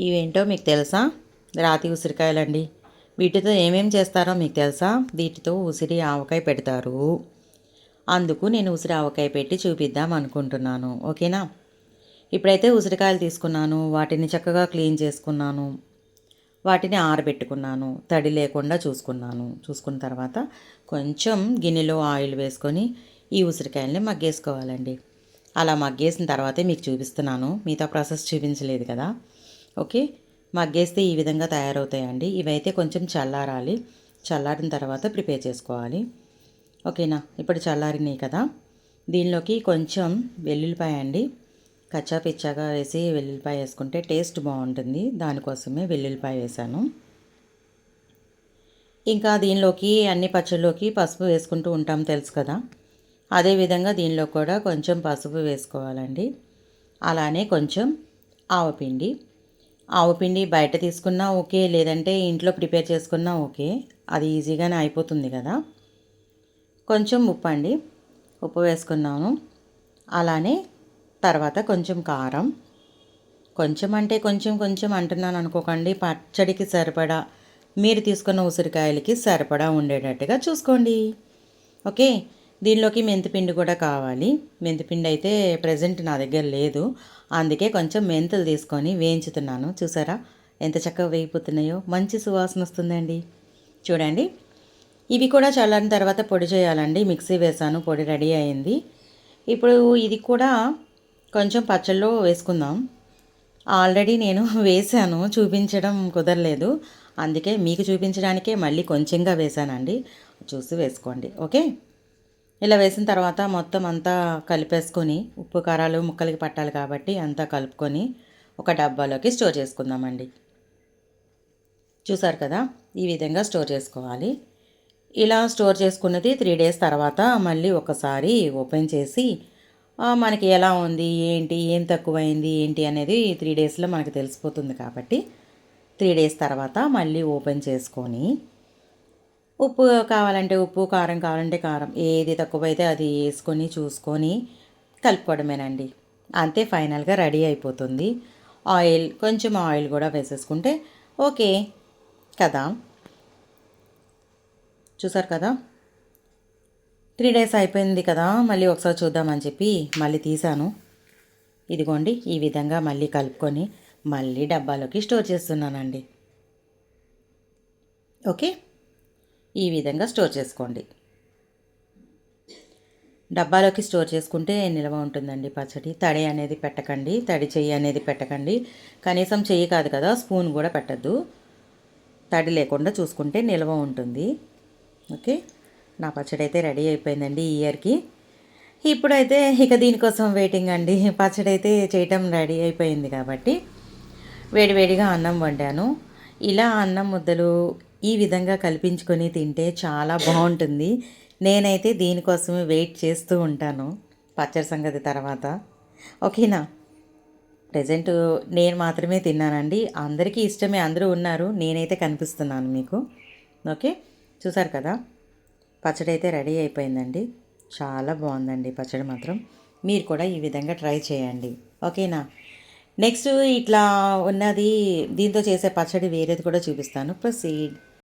ఇవేంటో మీకు తెలుసా? రాతి ఉసిరికాయలండి. వీటితో ఏమేం చేస్తారో మీకు తెలుసా? వీటితో ఉసిరి ఆవకాయ పెడతారు. అందుకు నేను ఉసిరి ఆవకాయ పెట్టి చూపిద్దాం అనుకుంటున్నాను. ఓకేనా? ఇప్పుడైతే ఉసిరికాయలు తీసుకున్నాను. వాటిని చక్కగా క్లీన్ చేసుకున్నాను. వాటిని ఆరబెట్టుకున్నాను. తడి లేకుండా చూసుకున్నాను. చూసుకున్న తర్వాత కొంచెం గిన్నెలో ఆయిల్ వేసుకొని ఈ ఉసిరికాయల్ని మగ్గేసుకోవాలండి. అలా మగ్గేసిన తర్వాతే మీకు చూపిస్తున్నాను. మిగతా ప్రాసెస్ చూపించలేదు కదా? ఓకే? మగ్గేస్తే ఈ విధంగా తయారవుతాయండి. ఇవైతే కొంచెం చల్లారాలి. చల్లారిన తర్వాత ప్రిపేర్ చేసుకోవాలి. ఓకేనా? ఇప్పుడు చల్లారినాయి కదా. దీనిలోకి కొంచెం వెల్లుల్లిపాయ అండి. కచ్చా పిచ్చాగా వేసి వెల్లుల్లిపాయ వేసుకుంటే టేస్ట్ బాగుంటుంది. దానికోసమే వెల్లుల్లిపాయ వేసాను. ఇంకా దీనిలోకి అన్ని పచ్చళ్ళలోకి పసుపు వేసుకుంటూ ఉంటాం తెలుసు కదా. అదేవిధంగా దీనిలో కూడా కొంచెం పసుపు వేసుకోవాలండి. అలానే కొంచెం ఆవపిండి. ఆవుపిండి బయట తీసుకున్నా ఓకే లేదంటే ఇంట్లో ప్రిపేర్ చేసుకున్నా ఓకే. అది ఈజీగానే అయిపోతుంది కదా. కొంచెం ఉప్పు అండి. ఉప్పు వేసుకున్నాను. అలానే తర్వాత కొంచెం కారం. కొంచెం అంటే కొంచెం కొంచెం అంటున్నాను అనుకోకండి. పచ్చడికి సరిపడా మీరు తీసుకున్న ఉసిరికాయలకి సరిపడా ఉండేటట్టుగా చూసుకోండి. ఓకే? దీనిలోకి మెంతిపిండి కూడా కావాలి. మెంతిపిండి అయితే ప్రజెంట్ నా దగ్గర లేదు. అందుకే కొంచెం మెంతులు తీసుకొని వేయించుతున్నాను. చూసారా? ఎంత చక్కగా వేయిపోతున్నాయో మంచి సువాసన వస్తుందండి. చూడండి. ఇవి కూడా చల్లని తర్వాత పొడి చేయాలండి. మిక్సీ వేసాను. పొడి రెడీ అయింది. ఇప్పుడు ఇది కూడా కొంచెం పచ్చళ్ళలో వేసుకుందాం. ఆల్రెడీ నేను వేసాను. చూపించడం కుదరలేదు. అందుకే మీకు చూపించడానికే మళ్ళీ కొంచెంగా వేసానండి. చూసి వేసుకోండి. ఓకే? ఇలా వేసిన తర్వాత మొత్తం అంతా కలిపేసుకొని ఉప్పు కారాలు ముక్కలకి పట్టాలి కాబట్టి అంతా కలుపుకొని ఒక డబ్బాలోకి స్టోర్ చేసుకుందామండి. చూసారు కదా? ఈ విధంగా స్టోర్ చేసుకోవాలి. ఇలా స్టోర్ చేసుకున్నది త్రీ డేస్ తర్వాత మళ్ళీ ఒకసారి ఓపెన్ చేసి మనకి ఎలా ఉంది ఏంటి ఏం తక్కువైంది ఏంటి అనేది త్రీ డేస్లో మనకు తెలిసిపోతుంది కాబట్టి త్రీ డేస్ తర్వాత మళ్ళీ ఓపెన్ చేసుకొని ఉప్పు కావాలంటే ఉప్పు కారం కావాలంటే కారం. ఏది తక్కువైతే అది వేసుకొని చూసుకొని కలుపుకోవడమేనండి. అంతే ఫైనల్గా రెడీ అయిపోతుంది. ఆయిల్ కొంచెం ఆయిల్ కూడా వేసేసుకుంటే ఓకే కదా. చూసారు కదా? త్రీ డేస్ అయిపోయింది కదా మళ్ళీ ఒకసారి చూద్దామని చెప్పి మళ్ళీ తీసాను ఇదిగోండి ఈ విధంగా మళ్ళీ కలుపుకొని మళ్ళీ డబ్బాలోకి స్టోర్ చేస్తున్నానండి. ఓకే? ఈ విధంగా స్టోర్ చేసుకోండి. డబ్బాలోకి స్టోర్ చేసుకుంటే నిల్వ ఉంటుందండి పచ్చడి. తడి అనేది పెట్టకండి తడి చెయ్యి అనేది పెట్టకండి. కనీసం చెయ్యి కాదు కదా స్పూన్ కూడా పెట్టద్దు. తడి లేకుండా చూసుకుంటే నిల్వ ఉంటుంది. ఓకే? నా పచ్చడి అయితే రెడీ అయిపోయిందండి ఈ ఇయర్కి. ఇప్పుడైతే ఇక దీనికోసం వెయిటింగ్ అండి. పచ్చడి అయితే చేయటం రెడీ అయిపోయింది కాబట్టి వేడివేడిగా అన్నం వండాను. ఇలా అన్నం ముద్దలు ఈ విధంగా కల్పించుకొని తింటే చాలా బాగుంటుంది. నేనైతే దీనికోసమే వెయిట్ చేస్తూ ఉంటాను పచ్చడి సంగతి తర్వాత. ఓకేనా? ప్రజెంట్ నేను మాత్రమే తిన్నానండి. అందరికీ ఇష్టమే అందరూ ఉన్నారు. నేనైతే కనిపిస్తున్నాను మీకు. ఓకే? చూసారు కదా? పచ్చడి అయితే రెడీ అయిపోయిందండి. చాలా బాగుందండి పచ్చడి మాత్రం. మీరు కూడా ఈ విధంగా ట్రై చేయండి. ఓకేనా? నెక్స్ట్ ఇట్లా ఉన్నది దీంతో చేసే పచ్చడి వేరేది కూడా చూపిస్తాను. ప్రొసీడ్.